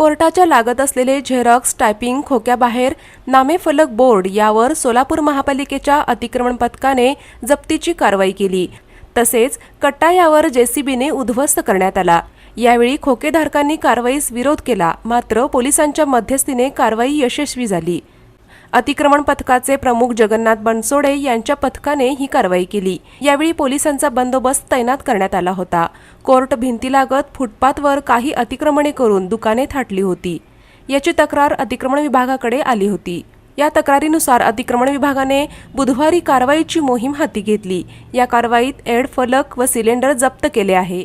कोर्टाच्या लागत असलेले झेरॉक्स टायपिंग खोक्याबाहेर नामेफलक बोर्ड यावर सोलापूर महापालिकेच्या अतिक्रमण पथकाने जप्तीची कारवाई केली. तसेच कट्टा यावर जेसीबीने उद्ध्वस्त करण्यात आला. यावेळी खोकेधारकांनी कारवाईस विरोध केला मात्र पोलिसांच्या मध्यस्थीने कारवाई यशस्वी झाली. अतिक्रमण पथकाचे प्रमुख जगन्नाथ बनसोडे यांच्या पथकाने ही कारवाई केली. यावेळी पोलिसांचा बंदोबस्त तैनात करण्यात आला होता. कोर्ट भिंतीलागत फुटपाथवर काही अतिक्रमणे करून दुकाने थाटली होती. याची तक्रार अतिक्रमण विभागाकडे आली होती. या तक्रारीनुसार अतिक्रमण विभागाने बुधवारी कारवाईची मोहीम हाती घेतली. या कारवाईत एड फलक व सिलेंडर जप्त केले आहे.